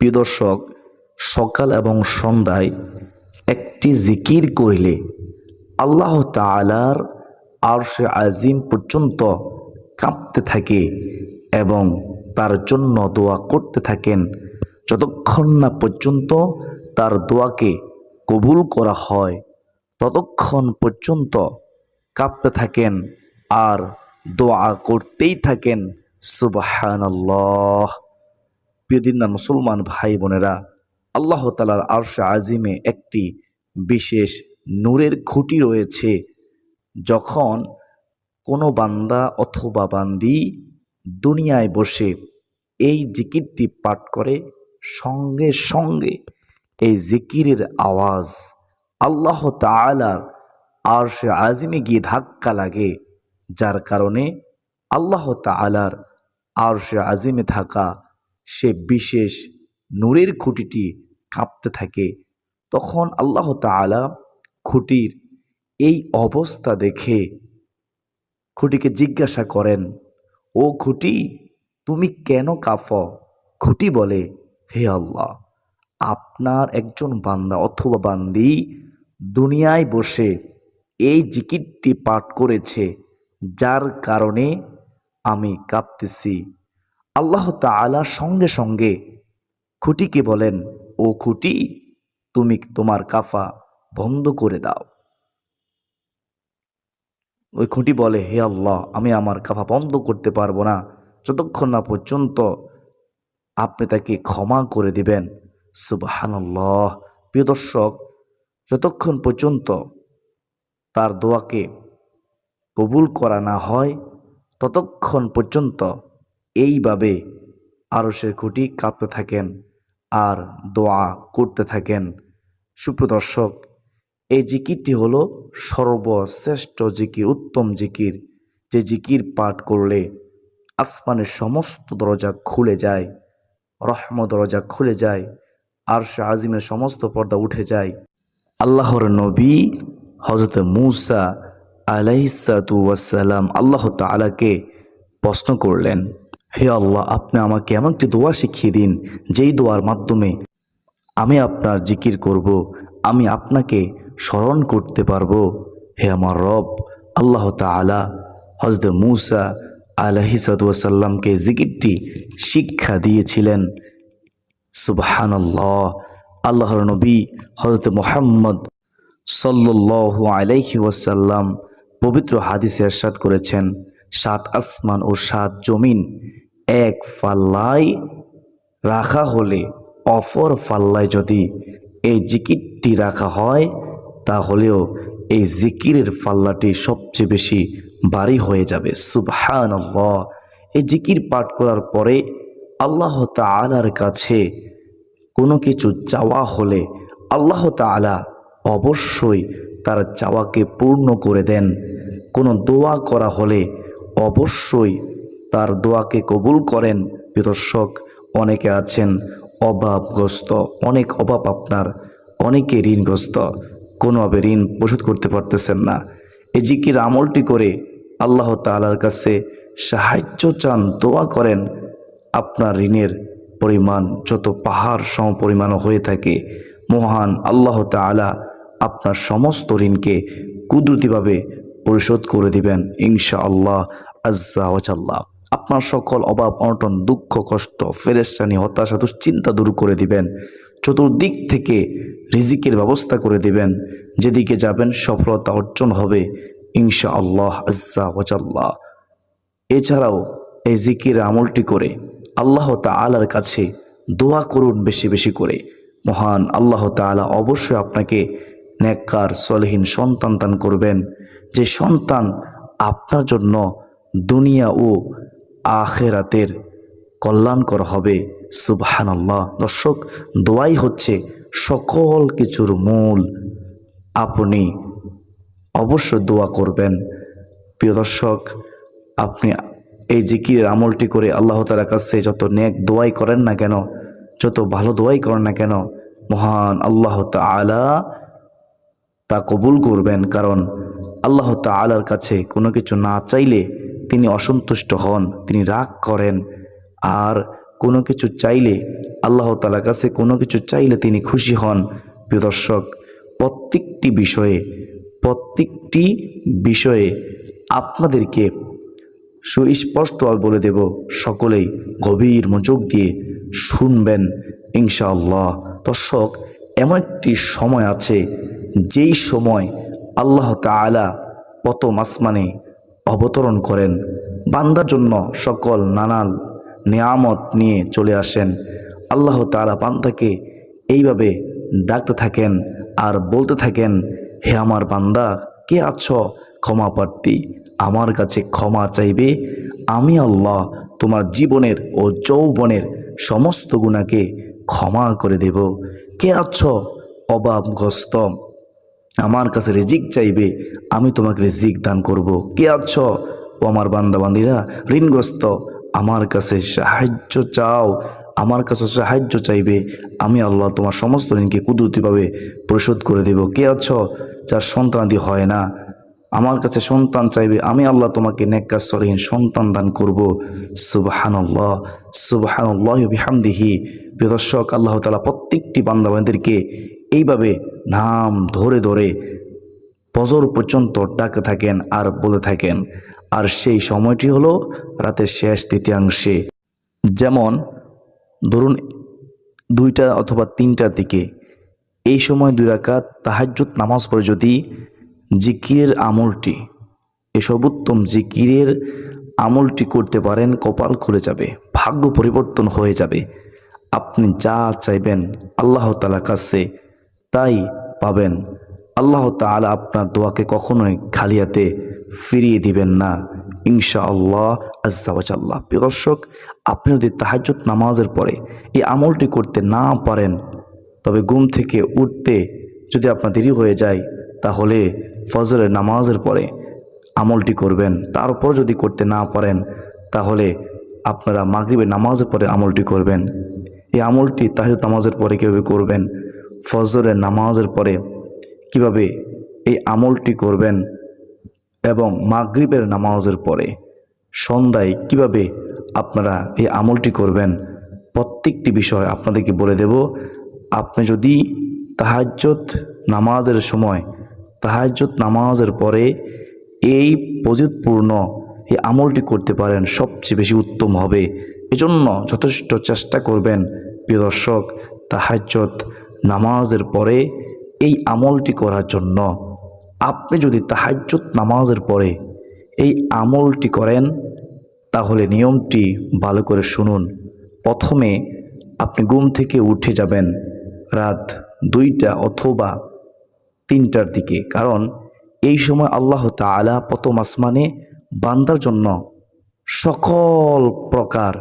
প্রিয় দর্শক, সকাল এবং সন্ধ্যায় একটি জিকির করিলে আল্লাহ তালার আরশে আজিম পর্যন্ত কাঁপতে থাকে এবং তার জন্য দোয়া করতে থাকেন। যতক্ষণ না পর্যন্ত তার দোয়াকে কবুল করা হয়, ততক্ষণ পর্যন্ত কাঁপতে থাকেন আর দোয়া করতেই থাকেন। সুবাহানাল্লাহ প্রিয়দিনা মুসলমান ভাই বোনেরা, আল্লাহ তালার আরশা আজিমে একটি বিশেষ নূরের খুঁটি রয়েছে, যখন কোনো বান্দা অথবা বান্দি দুনিয়ায় বসে এই জিকিরটি পাঠ করে, সঙ্গে সঙ্গে এই জিকিরের আওয়াজ আল্লাহ তালার আরশে আজিমে গিয়ে ধাক্কা লাগে, যার কারণে আল্লাহ তালার আরশে আজিমে থাকা সে বিশেষ নূরের খুঁটিটি কাঁপতে থাকে। তখন আল্লাহ তালা খুঁটির এই অবস্থা দেখে খুঁটিকে জিজ্ঞাসা করেন, ও খুঁটি, তুমি কেন কাফ খুঁটি বলে, হে আল্লাহ, আপনার একজন বান্দা অথবা বান্দি দুনিয়ায় বসে এই জিকিরটি পাঠ করেছে, যার কারণে আমি কাঁপতেছি। আল্লাহ তালা সঙ্গে সঙ্গে খুঁটিকে বলেন, ও খুঁটি, তুমি তোমার কাফা বন্ধ করে দাও। ওই খুঁটি বলে, হে আল্লাহ, আমি আমার কাফা বন্ধ করতে পারব না। যতক্ষণ না পর্যন্ত আপনি তাকে ক্ষমা করে দিবেন। সুবাহান্লাহ প্রিয় দর্শক, যতক্ষণ পর্যন্ত তার দোয়াকে কবুল করা না হয়, ততক্ষণ পর্যন্ত এইভাবে আরসের খুঁটি কাঁপতে থাকেন আর দোয়া করতে থাকেন। সুপ্রদর্শক, এই জিকিরটি হলো সর্বশ্রেষ্ঠ জিকির, উত্তম জিকির। যে জিকির পাঠ করলে আসমানের সমস্ত দরজা খুলে যায় রহম দরজা খুলে যায় আর সে আজিমের সমস্ত পর্দা উঠে যায়। আল্লাহর নবী হজরত মুসা আলাইসাতু ওয়াসালাম আল্লাহ তালাকে প্রশ্ন করলেন হে আল্লাহ, আপনি আমাকে এমন একটি দোয়া শিখিয়ে দিন, যেই দোয়ার মাধ্যমে আমি আপনার জিকির করব, আমি আপনাকে স্মরণ করতে পারব। হে আমার রব, আল্লাহ তালা হজরত মুসা আলহিসাল্লামকে জিকিরটি শিক্ষা দিয়েছিলেন। সুবহানাল্লাহ, আল্লাহর নবী হজরত মোহাম্মদ সাল্লাহ আলাইহি ওয়াসাল্লাম পবিত্র হাদিসে এরশাদ করেছেন, সাত আসমান ও সাত জমিন এক ফাল্লায় রাখা হলে অপর ফাল্লায় যদি এই জিকিরটি রাখা হয়, তাহলেও এই জিকিরের ফাল্লাটি সবচেয়ে বেশি বাড়ি হয়ে যাবে। সুবহান এই জিকির পাঠ করার পরে আল্লাহ তালার কাছে কোনো কিছু চাওয়া হলে আল্লাহ তালা অবশ্যই তার চাওয়াকে পূর্ণ করে দেন। কোনো দোয়া করা হলে অবশ্যই তার দোয়াকে কবুল করেন। বিদর্শক অনেকে আছেন অভাবগ্রস্ত, অনেক অভাব আপনার, অনেকে ঋণগ্রস্ত। কোনোভাবে ঋণ পরিশোধ করতে পারতেছেন না। এই জিকির আমলটি করে আল্লাহ তালার কাছে সাহায্য চান, দোয়া করেন। আপনার ঋণের পরিমাণ যত পাহাড় সম পরিমাণও হয়ে থাকে, মহান আল্লাহ তালা আপনার সমস্ত ঋণকে কুদরতিভাবে পরিশোধ করে দিবেন ইনশা আল্লাহ আজ্জা ওচাল্লাহ আপনার সকল অভাব, অনটন, দুঃখ, কষ্ট ফেরেস্তানি হতাশা, দুশ্চিন্তা দূর করে দিবেন। চতুর্দিক থেকে রিজিকের ব্যবস্থা করে দিবেন। যেদিকে যাবেন, সফলতা অর্জন হবে ইনশা আল্লাহ আজ্জা ওচাল্লাহ এছাড়াও এই জিকির আমলটি করে আল্লাহ তালার কাছে দোয়া করুন বেশি বেশি করে। মহান আল্লাহ তালা অবশ্যই আপনাকে নেককার, সলহীন সন্তান দান করবেন। যে সন্তান আপনার জন্য দুনিয়া ও আখেরাতের কল্যাণকর হবে সুবহান আল্লাহ দর্শক, দোয়াই হচ্ছে সকল কিছুর মূল। আপনি অবশ্য দোয়া করবেন। প্রিয় দর্শক, আপনি এই জিকিরের আমলটি করে আল্লাহ তালার কাছে যত নেক দোয়াই করেন না কেন, যত ভালো দোয়াই করেন না কেন, মহান আল্লাহ তালা তা কবুল করবেন। কারণ আল্লাহ তালার কাছে কোনো কিছু না চাইলে তিনি অসন্তুষ্ট হন, তিনি রাগ করেন। আর কোনো কিছু চাইলে, আল্লাহ তালার কাছে কোনো কিছু চাইলে তিনি খুশি হন। প্রিয় দর্শক, প্রত্যেকটি বিষয়ে প্রত্যেকটি বিষয়ে আপনাদেরকে সুস্পষ্টভাবে বলে দেব, সকলেই গভীর মনোযোগ দিয়ে শুনবেন, ইনশাআল্লাহ। দর্শক, এমন একটি সময় আছে, যেই সময় আল্লাহ তাআলা প্রথম আসমানে অবতরণ করেন। বান্দার জন্য সকল নানান নিয়ামত নিয়ে চলে আসেন। আল্লাহ তাআলা বান্দাকে এইভাবে ডাকতে থাকেন আর বলতে থাকেন, হে আমার বান্দা, কে আছো? ক্ষমা প্রার্থী আমার কাছে ক্ষমা চাইবে। আমি আল্লাহ তোমার জীবনের ও যৌবনের সমস্ত গুণাকে ক্ষমা করে দেব। কে আছো? অভাবগ্রস্ত আমার কাছে রিজিক চাইবে, আমি তোমাকে রিজিক দান করব। কে আছ? ও আমার বান্দাবান্দিরা, ঋণগ্রস্ত, আমার কাছে সাহায্য চাও, আমার কাছে সাহায্য চাইবে, আমি আল্লাহ তোমার সমস্ত ঋণকে কুদরতিভাবে পরিশোধ করে দেব। কে আছ? যার সন্তানাদি হয় না, আমার কাছে সন্তান চাইবে, আমি আল্লাহ তোমাকে নেকাসরহীন সন্তান দান করব। সুবহানাল্লাহ সুবহানাল্লাহ বিহামদিহি। প্রিয় আল্লাহ তালা প্রত্যেকটি বান্দাবান্দিরকে এইভাবে নাম ধরে ধরে ফজর পর্যন্ত ডাকতে থাকেন আর বলে থাকেন। আর সেই সময়টি হলো রাতের শেষ তৃতীয়াংশে। যেমন ধরুন দুইটা অথবা তিনটার দিকে। এই সময় দুই রাকাত তাহাজ্জুদ নামাজ পড়ে যদি জিকিরের আমলটি, এ সর্বোত্তম জিকিরের আমলটি করতে পারেন, কপাল খুলে যাবে, ভাগ্য পরিবর্তন হয়ে যাবে। আপনি যা চাইবেন আল্লাহ তালা কাছে তাই পাবেন। আল্লাহ তাআলা আপনার দোয়াকে কখনোই খালিয়াতে ফিরিয়ে দিবেন না। ইনশা আল্লাহ আজ্জাওয়াজাল্লাহ প্রিয় দর্শক, আপনি যদি তাহাজ্জুদ নামাজের পরে এই আমলটি করতে না পারেন, তবে ঘুম থেকে উঠতে যদি আপনার দেরি হয়ে যায়, তাহলে ফজরের নামাজের পরে আমলটি করবেন। তারপর যদি করতে না পারেন, তাহলে আপনারা মাগরিবের নামাজের পরে আমলটি করবেন। এই আমলটি তাহাজুদ নামাজের পরে কীভাবে করবেন ফজরের নামাজের পরে কীভাবে এই আমলটি করবেন এবং মাগরিবের নামাজের পরে সন্ধ্যায় কীভাবে আপনারা এই আমলটি করবেন, প্রত্যেকটি বিষয় আপনাদেরকে বলে দেব। আপনি যদি তাহাজ্জত নামাজের সময় তাহাজ্জত নামাজের পরে এই প্রযুৎপূর্ণ এই আমলটি করতে পারেন, সবচেয়ে বেশি উত্তম হবে। এজন্য যথেষ্ট চেষ্টা করবেন, প্রিয় দর্শক তাহাজ্জত নামাজের পরে এই আমলটি করার জন্য। আপনি যদি তাহাজ্জত নামাজের পরে এই আমলটি করেন, তাহলে নিয়মটি ভালো করে শুনুন। প্রথমে আপনি ঘুম থেকে উঠে যাবেন রাত দুইটা অথবা তিনটার দিকে। কারণ এই সময় আল্লাহ তাআলা প্রথম আসমানে বান্দার জন্য সকল প্রকার,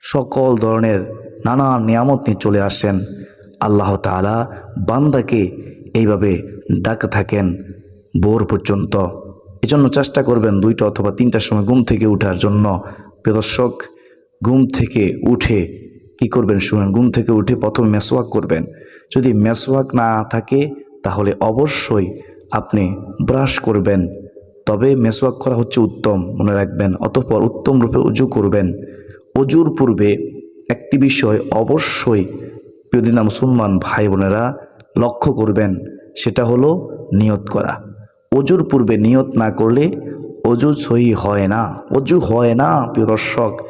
সকল ধরনের নানা নিয়ামত নিয়ে চলে আসেন। আল্লাহ তাআলা বান্দাকে এইভাবে ডাক থাকেন ভোর পর্যন্ত। এজন্য চেষ্টা করবেন দুইটা অথবা তিনটার সময় ঘুম থেকে ওঠার জন্য। প্রদর্শক ঘুম থেকে উঠে কি করবেন শুনেন, ঘুম থেকে উঠে প্রথম মেসওয়াক করবেন। যদি মেসওয়াক না থাকে, তাহলে অবশ্যই আপনি ব্রাশ করবেন। তবে মেসওয়াক করা হচ্ছে উত্তম, মনে রাখবেন। অতঃপর উত্তম রূপে উজু করবেন। অজুর পূর্বে একটি বিষয় অবশ্যই প্রিয়দিনা মুসলমান ভাই বোনেরা, লক্ষ্য করবেন, সেটা হলো নিয়ত করা। অজুর পূর্বে নিয়ত না করলে অজু সহি হয় না। অজু হয় না, প্রিয় দর্শক।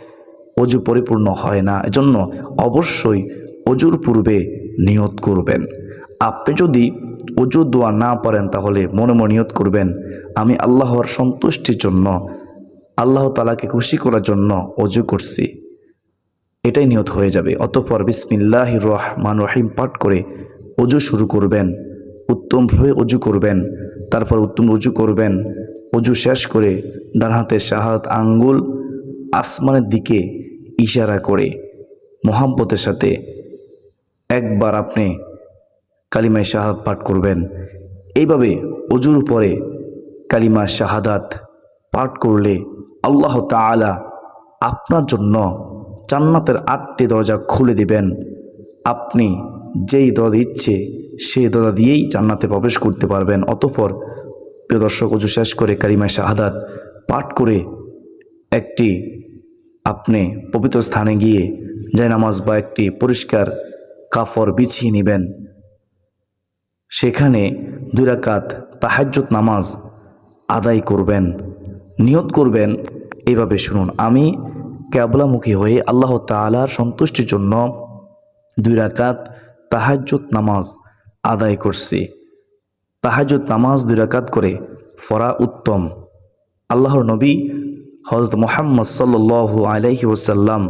অজু পরিপূর্ণ হয় না। এজন্য অবশ্যই অজুর পূর্বে নিয়ত করবেন। আপনি যদি অজু দোয়া না পারেন, তাহলে মনে মনে নিয়ত করবেন, আমি আল্লাহর সন্তুষ্টির জন্য, আল্লাহ তালাকে খুশি করার জন্য অজু করছি। এটাই নিয়ত হয়ে যাবে। অতঃপর বিসমিল্লাহ রহমান রহিম পাঠ করে অজু শুরু করবেন, উত্তমভাবে অজু করবেন, তারপর উত্তম অজু করবেন, অজু শেষ করে ডান হাতে শাহাদ আঙ্গুল আসমানের দিকে ইশারা করে মোহাব্বতের সাথে একবার আপনি কালিমায় শাহাদ পাঠ করবেন। এইভাবে অজুর পরে কালিমা শাহাদাত পাঠ করলে আল্লাহ তাআলা আপনার জন্য জান্নাতের আটটি দরজা খুলে দিবেন। আপনি যেই দরজা ইচ্ছে সেই দরজা দিয়েই জান্নাতে প্রবেশ করতে পারবেন। অতঃপর, প্রিয় দর্শক, অজু শেষ করে কালিমা শাহাদাত পাঠ করে একটি আপনি পবিত্র স্থানে গিয়ে জায়নামাজ বা একটি পরিষ্কার কাফর বিছিয়ে নেবেন। সেখানে দুই রাকাত তাহাজ্জুদ নামাজ আদায় করবেন, নিয়ত করবেন। এভাবে শুনুন, আমি ক্যাবলামুখী হয়ে আল্লাহ তাআলার সন্তুষ্টির জন্য দুই রাকাত তাহাজ্জুদ নামাজ আদায় করছি। তাহাজ্জুদ নামাজ দুই রাকাত করে ফরা উত্তম। আল্লাহর নবী হজরত মোহাম্মদ সাল্লু আলাইহি ওসাল্লাম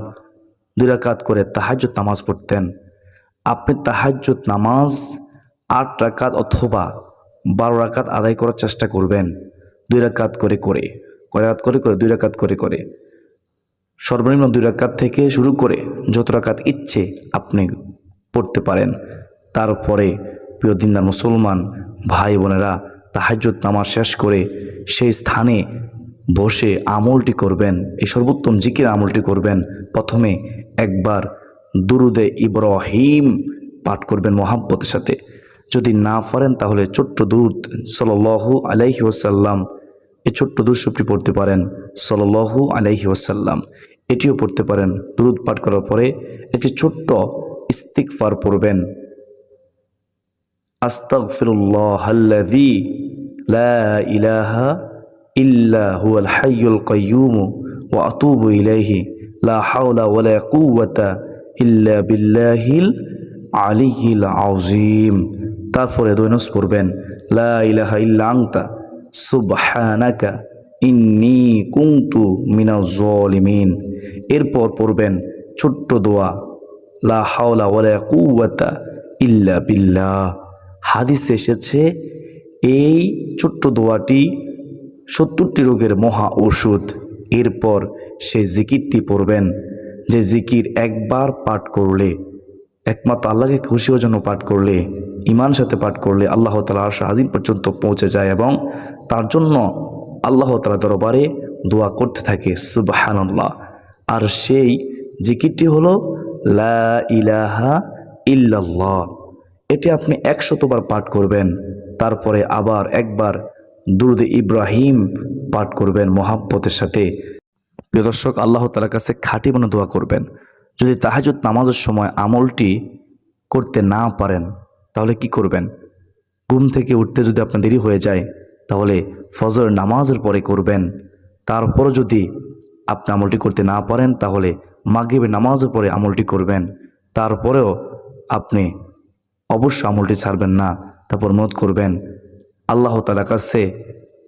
দুই রাকাত করে তাহাজ্জুদ নামাজ পড়তেন। আপনি তাহাজ্জুদ নামাজ আট রাকাত অথবা বারো রাকাত আদায় করার চেষ্টা করবেন। দুই রাকাত করে করে, কয় রাকাত করে করে, দুই রাকাত করে করে। সর্বনিম্ন দুই রাকাত থেকে শুরু করে যত রাকাত ইচ্ছে আপনি পড়তে পারেন। তারপরে প্রিয় দিনদার মুসলমান ভাই বোনেরা, তাহাজ্জুদ নামাজ শেষ করে সেই স্থানে বসে আমলটি করবেন, এই সর্বোত্তম জিকির আমলটি করবেন। প্রথমে একবার দুরুদে ইব্রাহিম পাঠ করবেন মোহাব্বতের সাথে। যদি না পারেন তাহলে ছোট্ট দুরুদ সল্লু আলাইহি ওসাল্লাম এই ছোট্ট দুরসুপটি পড়তে পারেন সল্লু আলাইহি ওসাল্লাম এটিও পড়তে পারেন, দুরুদ পাঠ করার পরে একটি ছোট্ট ইস্তিকফার পড়বেন। আস্তাগফিরুল্লাহ আল্লাযী লা ইলাহা ইল্লা হুয়াল হাইয়ুল কাইয়্যুম ওয়া আতুবু ইলাইহি, লা হাওলা ওয়ালা কুওয়াতা ইল্লা বিল্লাহিল আলিয়িল আযীম। তারপরে দৈনস পড়বেন, লা ইলাহা ইল্লা আনতা, সুবহানাকা ইন্নী কুনতু মিনাজ জালিমিন এরপর পড়বেন ছোট্ট দোয়া, লা হাওলা ওয়ালা কুওয়াতা ইল্লা বিল্লাহ। হাদিস এসেছে, এই ছোট্ট দোয়াটি সত্তরটি রোগের মহা ওষুধ। এরপর সে জিকিরটি পড়বেন, যে জিকির একবার পাঠ করলে, একমাত্র আল্লাহকে খুশি হওয়ার জন্য পাঠ করলে ইমান সাথে পাঠ করলে আল্লাহ তালা আরশ আজিম পর্যন্ত পৌঁছে যায় এবং তার জন্য আল্লাহ তালা দরবারে দোয়া করতে থাকে। সুবাহান্লাহ আর সেই জিকিরটি হলো, লা ইলাহা ইল্লাল্লাহ। এটি আপনি একশতবার পাঠ করবেন, তারপরে আবার একবার দুরুদ ইব্রাহিম পাঠ করবেন মহাব্বতের সাথে। প্রিয় দর্শক, আল্লাহ তালার কাছে খাঁটি মনে দোয়া করবেন। যদি তাহাজুদ নামাজের সময় আমলটি করতে না পারেন, তাহলে কি করবেন? ঘুম থেকে উঠতে যদি আপনার দেরি হয়ে যায়, তাহলে ফজর নামাজের পরে করবেন। তারপরও যদি আপনি আমলটি করতে না পারেন, তাহলে মাগরিবের নামাজের পরে আমলটি করবেন। তারপরেও আপনি অবশ্য আমলটি ছাড়বেন না, তারপর মত করবেন। আল্লাহ তালার কাছে,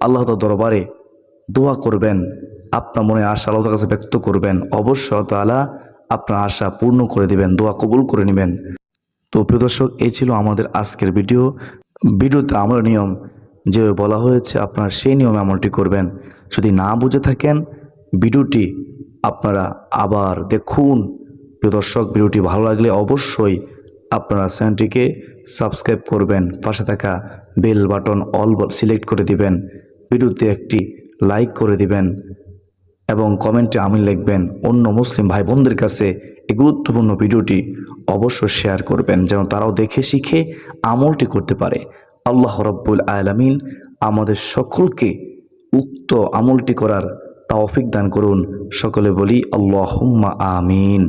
আল্লাহ তার দরবারে দোয়া করবেন, আপনার মনে আশা আল্লাহ কাছে ব্যক্ত করবেন। অবশ্য তালা আপনার আশা পূর্ণ করে দিবেন, দোয়া কবুল করে নেবেন। তো প্রিয় দর্শক, এই ছিল আমাদের আজকের ভিডিও। ভিডিওতে আমার নিয়ম যে বলা হয়েছে, আপনারা সেই নিয়মে আমলটি করবেন। যদি না বুঝে থাকেন ভিডিওটি আপনারা আবার দেখুন। প্রিয় দর্শক, ভিডিওটি ভালো লাগলে অবশ্যই আপনারা চ্যানেলটিকে সাবস্ক্রাইব করবেন। পাশে থাকা বেল বাটন অল সিলেক্ট করে দিবেন। ভিডিওতে একটি লাইক করে দিবেন এবং কমেন্টে আমি লিখবেন। অন্য মুসলিম ভাই বোনদের কাছে এই গুরুত্বপূর্ণ ভিডিওটি অবশ্যই শেয়ার করবেন, যেন তারাও দেখে শিখে আমলটি করতে পারে। আল্লাহ রব্বুল আলামিন আমাদের সকলকে উক্ত আমলটি করার তৌফিক দান করুন। সকলে বলি আল্লাহ আমিন।